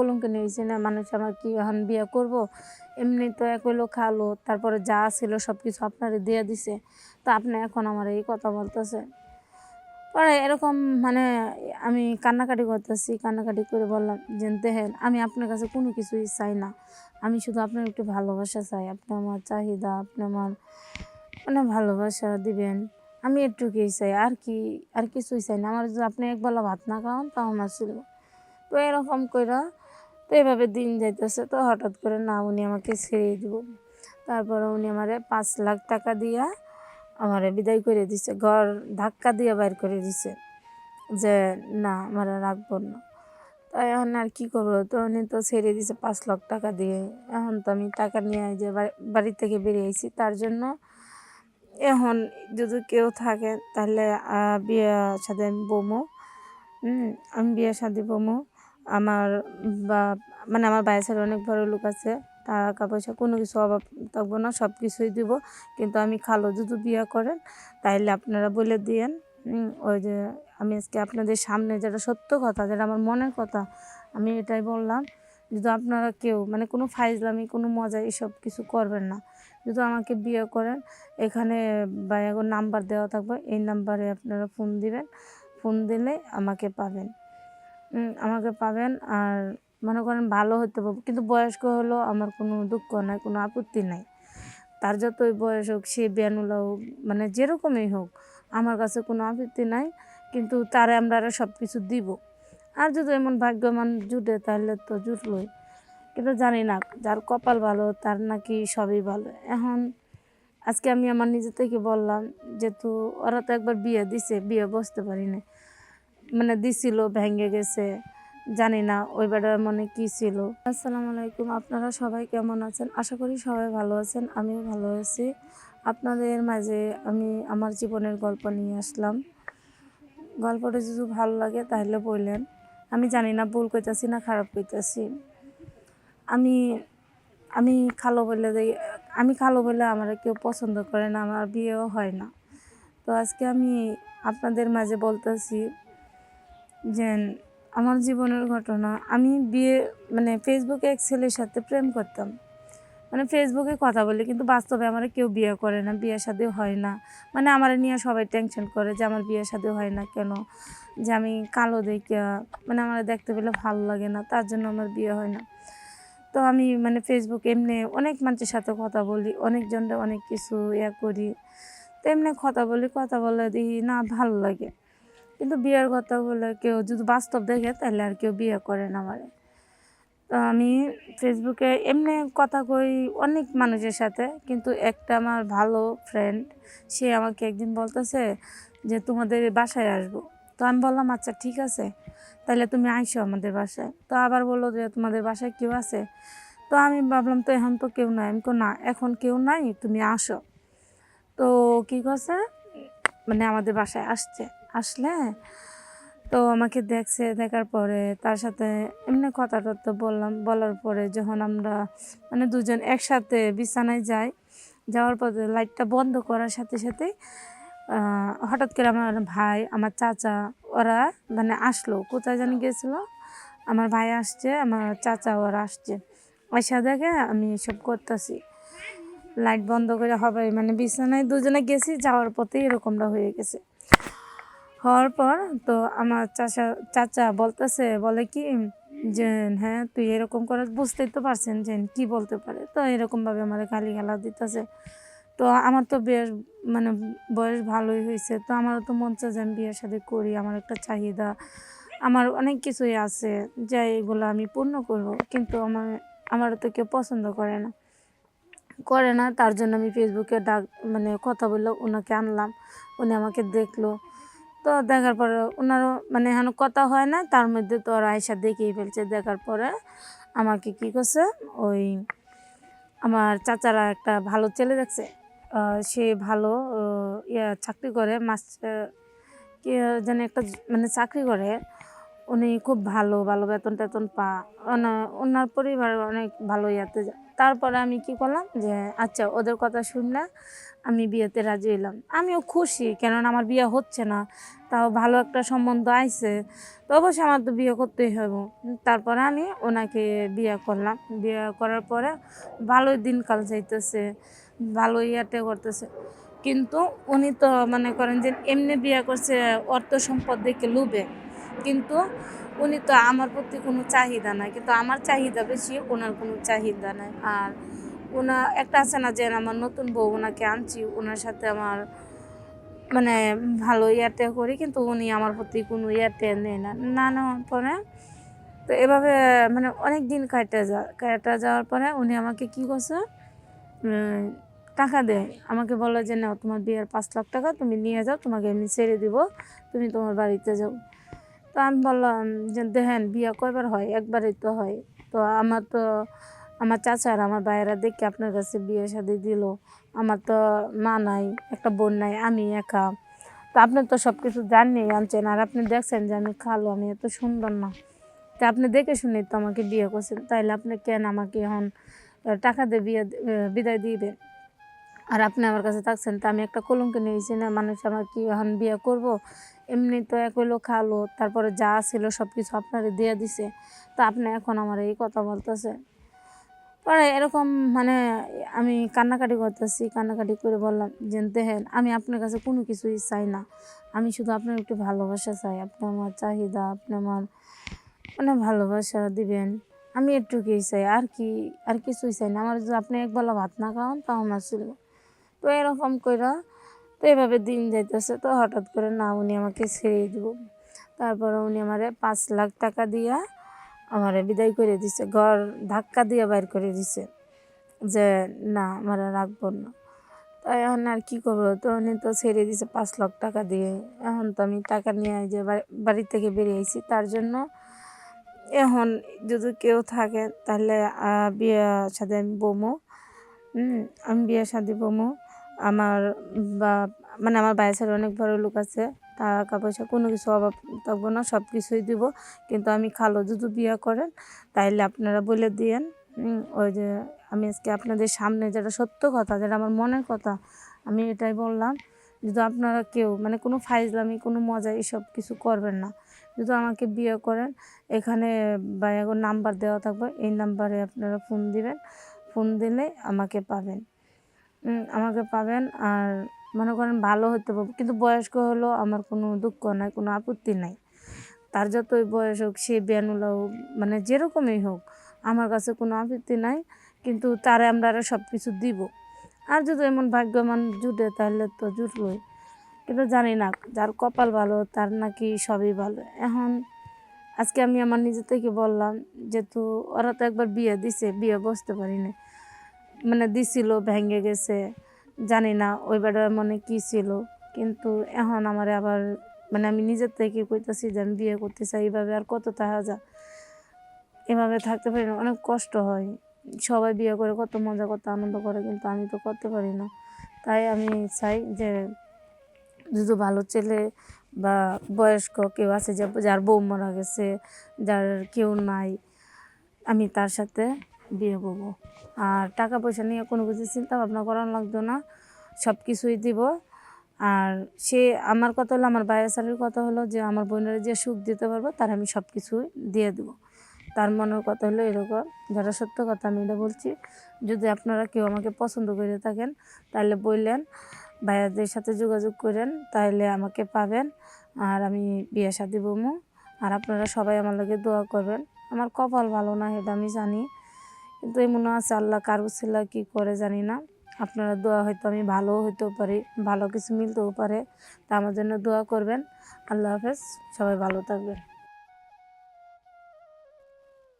কলঙ্কে নিয়েছি না, মানুষ আমার কি এখন বিয়ে করব? এমনি তো এক হইল খালো, তারপরে যা ছিল সব কিছু আপনারে দিয়ে দিছে। তো আপনি এখন আমার এই কথা বলতেছে। পরে এরকম মানে আমি কান্নাকাটি করতেছি, কান্নাকাটি করে বললাম, যে, দেখেন, আমি আপনার কাছে কোনো কিছুই চাই না। আমি শুধু আপনার একটু ভালোবাসা চাই। আপনি আমার চাহিদা, আপনি আমার মানে ভালোবাসা দিবেন। আমি একটুকুই চাই, আর কি, আর কিছুই চাই না। আমার যদি আপনি একবেলা ভাত না খাওয়ান তাও আমার ছিল তো এরকম কইরা তো এভাবে দিন যাইতেছে তো হঠাৎ করে না উনি আমাকে ছেড়ে দিব। তারপরে উনি আমারে পাঁচ লাখ টাকা দিয়া আমারে বিদায় করে দিছে, ঘর ধাক্কা দিয়ে বাইর করে দিছে যে না, আমার রাখব না। তাই এখন আর কী করব? তো উনি তো ছেড়ে দিছে পাঁচ লাখ টাকা দিয়ে। এখন তো আমি টাকা নিয়ে যে বাড়ি- থেকে বেরিয়েছি তার জন্য এখন যদি কেউ থাকে তাহলে বিয়ে সাথে আমি বমো আমি বিয়ে শাদি বমো। আমার বা মানে আমার ছেলে অনেক বড় লোক আছে। টাকা পয়সা কোনো কিছু অভাব থাকব না সব কিছুই দিব। কিন্তু আমি খালো যদি বিয়ে করেন, তাইলে আপনারা বলে দিয়েন ওই যে আমি আজকে আপনাদের সামনে যেটা সত্য কথা, যেটা আমার মনের কথা, আমি এটাই বললাম, যদি আপনারা কেউ মানে কোনো ফাইজলামি, কোনো মজা এসব কিছু করবেন না। যদি আমাকে বিয়ে করেন, এখানে বাইরের নাম্বার দেওয়া থাকবে, এই নাম্বারে আপনারা ফোন দিবেন, ফোন দিলে আমাকে পাবেন। আমাকে পাবেন আর মনে করেন ভালো হতে পারব। কিন্তু বয়স্ক হলো আমার কোনো দুঃখ নাই, কোনো আপত্তি নাই। তার যতই বয়স হোক, সে বেনুলা হোক মানে যেরকমই হোক, আমার কাছে কোনো আপত্তি নাই। কিন্তু তারে আমরা সব কিছু দিব। আর যদি এমন ভাগ্যমান জুটে, তাহলে তো জুটলই। কিন্তু জানি না, যার কপাল ভালো, তার নাকি সবই ভালো। এখন আজকে আমি আমার নিজে থেকে বললাম, যেহেতু ওরা তো একবার বিয়ে দিছে, বিয়ে বসতে পারি না মানে দিছিল, ভেঙে গেছে, জানি না ওই বেটার মনে কি ছিল। আসসালামু আলাইকুম, আপনারা সবাই কেমন আছেন? আশা করি সবাই ভালো আছেন, আমিও ভালো আছি। আপনাদের মাঝে আমি আমার জীবনের গল্প নিয়ে আসলাম। গল্পটা যদি ভালো লাগে তাহলে বললেন। আমি জানি না, ভুল কইতাছি না খারাপ কইতাছি। আমি আমি খালো বলে আমি খালো বলে আমার কেউ পছন্দ করে না, আমার বিয়েও হয় না। তো আজকে আমি আপনাদের মাঝে বলতেছি যে আমার জীবনের ঘটনা, আমি বিয়ে মানে ফেসবুকে এক ছেলের সাথে প্রেম করতাম। মানে ফেসবুকে কথা বলি, কিন্তু বাস্তবে আমার কেউ বিয়ে করে না, বিয়ে শাদী হয় না। মানে আমার নিয়ে সবাই টেনশন করে যে আমার বিয়ে শাদী হয় না কেন? যে আমি কালো দেখিয়া মানে আমার দেখতে পেলে ভালো লাগে না, তার জন্য আমার বিয়ে হয় না। তো আমি মানে ফেসবুক এমনি অনেক মানুষের সাথে কথা বলি, অনেকজনের অনেক কিছু ইয়া করি। তো এমনি কথা বলি, কথা বলে দিই না ভালো লাগে। কিন্তু বিয়ের কথা বলে কেউ যদি বাস্তব দেখে, তাহলে আর কেউ বিয়ে করে না আমারে। তো আমি ফেসবুকে এমনি কথা কই অনেক মানুষের সাথে, কিন্তু একটা আমার ভালো ফ্রেন্ড সে আমাকে একদিন বলতেছে যে, তোমাদের বাসায় আসব। তো আমি বললাম আচ্ছা ঠিক আছে তাহলে তুমি আইসো আমাদের বাসায়। তো আবার বলল যে, তোমাদের বাসায় কেউ আছে? তো আমি ভাবলাম, তো এখন তো কেউ নাই। আমি কো না, এখন কেউ নাই, তুমি আসো। তো কী করছে মানে আমাদের বাসায় আসছে। আসলে তো আমাকে দেখছে, দেখার পরে তার সাথে এমনি কথা টথা বললাম, বলার পরে যখন আমরা মানে দুজন একসাথে বিছানায় যাই, যাওয়ার পরে লাইটটা বন্ধ করার সাথে সাথে হঠাৎ করে আমার ভাই, আমার চাচা, ওরা মানে আসলো। কোথায় জানি গেছিল? আমার ভাই আসছে, আমার চাচা ওরা আসছে। আইসা দেখে আমি এসব করতেছি। লাইট বন্ধ করে হবে মানে বিছানায় দুজনে গেছি, যাওয়ার পথে এরকমটা হয়ে গেছে। হওয়ার পর তো আমার চাচা চাচা বলতেছে, বলে কি, যে হ্যাঁ তুই এরকম করে বুঝতেই তো পারছেন যে, কি বলতে পারে? তো এরকমভাবে আমার গালি গালা দিতেছে। তো আমার তো বেশ মানে বয়স ভালোই হয়েছে, তো আমারও তো মন চায় যে আমি বিয়ের সাথে করি, আমার একটা চাহিদা, আমার অনেক কিছুই আছে, যা এগুলো আমি পূর্ণ করব, কিন্তু আমার আমারও তো কেউ পছন্দ করে না। করে না, তার জন্য আমি ফেসবুকে ডাক মানে কথা বলল ওনাকে আনলাম, উনি আমাকে দেখল তো দেখার পরে ওনারও মানে এখন কথা হয় না, তার মধ্যে তো ওরা আয়সা দেখেই ফেলছে। দেখার পরে আমাকে কি করছে, ওই আমার চাচারা একটা ভালো ছেলে দেখছে সে ভালো ইয়া চাকরি করে মাস কি যেন একটা মানে চাকরি করে। উনি খুব ভালো ভালো বেতন টেতন পা ওনা- ওনার পরিবার অনেক ভালো ইয়াতে যায় তারপরে আমি কি করলাম যে আচ্ছা ওদের কথা শুনলে আমি বিয়েতে রাজি হইলাম। আমিও খুশি, কেননা আমার বিয়ে হচ্ছে না, তাও ভালো একটা সম্বন্ধ আইছে। তো অবশ্যই আমার তো বিয়ে করতেই হবে তারপরে আমি ওনাকে বিয়ে করলাম। বিয়ে করার পরে ভালোই দিনকাল যাইতেছে ভালো ইয়াতে করতেছে। কিন্তু উনি তো মনে করেন যে, এমনি বিয়ে করছে, অর্থ সম্পদ দেখে লুবে। কিন্তু উনি তো আমার প্রতি কোনো চাহিদা নাই, কিন্তু আমার চাহিদা বেশি, ওনার কোনো চাহিদা নাই। আর ওনা, একটা আছে না যে আমার নতুন বউ ওনাকে আনছি, ওনার সাথে আমার মানে ভালো ইয়াতে করি, কিন্তু উনি আমার প্রতি কোনো ইয়াতে নেই না। না নেওয়ার পরে তো এভাবে মানে অনেক দিন কাটা যা, কাটা যাওয়ার পরে উনি আমাকে কি করছে টাকা দেয়। আমাকে বলে যে না তোমার বিয়ের পাঁচ লাখ টাকা তুমি নিয়ে যাও, তোমাকে আমি ছেড়ে দিব, তুমি তোমার বাড়িতে যাও। তো আমি বললাম যে দেখেন বিয়ে কয়বার হয়? একবারই তো হয়। তো আমার তো, আমার চাচা আর আমার ভাইয়েরা দেখে আপনার কাছে বিয়ে শাদি দিল। আমার তো মা নাই, একটা বোন নাই, আমি একা। তো আপনি তো সব কিছু জাননি আনছেন। আর আপনি দেখছেন যে আমি খালো, আমি এত সুন্দর না। তা আপনি দেখে শুনে তো আমাকে বিয়ে করছেন। তাইলে আপনি কেন আমাকে এখন টাকা দিয়ে বিয়ে বিদায় দিবেন? আর আপনি আমার কাছে থাকছেন, তা আমি একটা কলঙ্ক নিয়েছি না, মানুষ আমার কি এখন বিয়ে করব? এমনি তো এক হইল খালো, তারপরে যা ছিল সব কিছু আপনারে দিয়ে দিছে, তো আপনি এখন আমার এই কথা বলতেছে পরে এরকম মানে আমি কান্নাকাটি করতেছি, কান্নাকাটি করে বললাম যে দেখেন, আমি আপনার কাছে কোনো কিছুই চাই না, আমি শুধু আপনার একটু ভালোবাসা চাই, আপনি আমার চাহিদা, আপনি আমার মানে ভালোবাসা দিবেন, আমি একটুকুই চাই, আর কি, আর কিছুই চাই না, আমার যদি আপনি একবেলা ভাত না খাওয়ান, তাও আমার ছিল তো এরকম কইরা তো এভাবে দিন যাইতেছে। তো হঠাৎ করে না, উনি আমাকে ছেড়ে দিব। তারপরে উনি আমারে পাঁচ লাখ টাকা দিয়া আমারে বিদায় করে দিছে। ঘর ধাক্কা দিয়ে বাইর করে দিছে যে, না, আমার রাখব না। তাই এখন আর কী করব? তো উনি তো ছেড়ে দিছে পাঁচ লাখ টাকা দিয়ে। এখন তো আমি টাকা নিয়ে যে বাড়ি- থেকে বেরিয়ে আইছি। তার জন্য এখন যদি কেউ থাকে তাহলে বিয়ে সাথে আমি বমো। আমি বিয়ে শাদি বমো। আমার বা মানে আমার বাইসের অনেক বড় লোক আছে। টাকা পয়সা কোনো কিছু অভাব থাকব না, সব কিছুই দিব। কিন্তু আমি খালো যদি বিয়ে করেন, তাইলে আপনারা বলে দিয়েন ওই যে আমি আজকে আপনাদের সামনে যেটা সত্য কথা, যেটা আমার মনের কথা, আমি এটাই বললাম, যদি আপনারা কেউ মানে কোনো ফাইজলামি, কোনো মজা এসব কিছু করবেন না। যদি আমাকে বিয়ে করেন, এখানে বাইরের নাম্বার দেওয়া থাকবে, এই নাম্বারে আপনারা ফোন দিবেন, ফোন দিলে আমাকে পাবেন। আমাকে পাবেন আর মনে করেন ভালো হতে পারব। কিন্তু বয়স্ক হলো আমার কোনো দুঃখ নাই, কোনো আপত্তি নাই। তার যতই বয়স হোক, সে বেনুলা হোক মানে যেরকমই হোক, আমার কাছে কোনো আপত্তি নাই। কিন্তু তারে আমরা আরও সব কিছু দিব। আর যদি এমন ভাগ্যমান জুটে, তাহলে তো জুটলই। কিন্তু জানি না, যার কপাল ভালো, তার নাকি সবই ভালো। এখন আজকে আমি আমার নিজে থেকে বললাম, যেহেতু ওরা তো একবার বিয়ে দিছে, বিয়ে বসতে পারি না মানে দিছিল, ভেঙে গেছে জানি না ওই বেটার মনে কি ছিল। কিন্তু এখন আমার আবার মানে আমি নিজের থেকে কইতাছি যে আমি বিয়ে করতে চাই, এইভাবে আর কত তাহা যা, এভাবে থাকতে পারি না। অনেক কষ্ট হয়। সবাই বিয়ে করে কত মজা, কত আনন্দ করে, কিন্তু আমি তো করতে পারি না। তাই আমি চাই যে যদি ভালো ছেলে বা বয়স্ক কেউ আছে যার বউ মারা গেছে, যার কেউ নাই, আমি তার সাথে বিয়ে করব। আর টাকা পয়সা নিয়ে কোনো কিছু চিন্তা ভাবনা করানো লাগতো না। সব কিছুই দিব। আর সে আমার কথা হলো, আমার বাইরের শাড়ির কথা হলো যে, আমার বোনের যে সুখ দিতে পারব, তার আমি সব কিছুই দিয়ে দেবো। তার মনের কথা হলো এরকম। যারা সত্য কথা আমি এটা বলছি, যদি আপনারা কেউ আমাকে পছন্দ করে থাকেন, তাহলে বললেন, ভাইয়াদের সাথে যোগাযোগ করেন, তাহলে আমাকে পাবেন। আর আমি বিয়ে শাদি বমু। আর আপনারা সবাই আমার লাগে দোয়া করবেন। আমার কপাল ভালো না, এটা আমি জানি। কিন্তু মনে আছে আল্লাহ কারুসিল্লা কী করে জানি না। আপনারা দোয়া হয়তো আমি ভালো হইতেও পারি, ভালো কিছু মিলতেও পারে। তা আমার জন্য দোয়া করবেন। আল্লাহ হাফেজ, সবাই ভালো থাকবেন।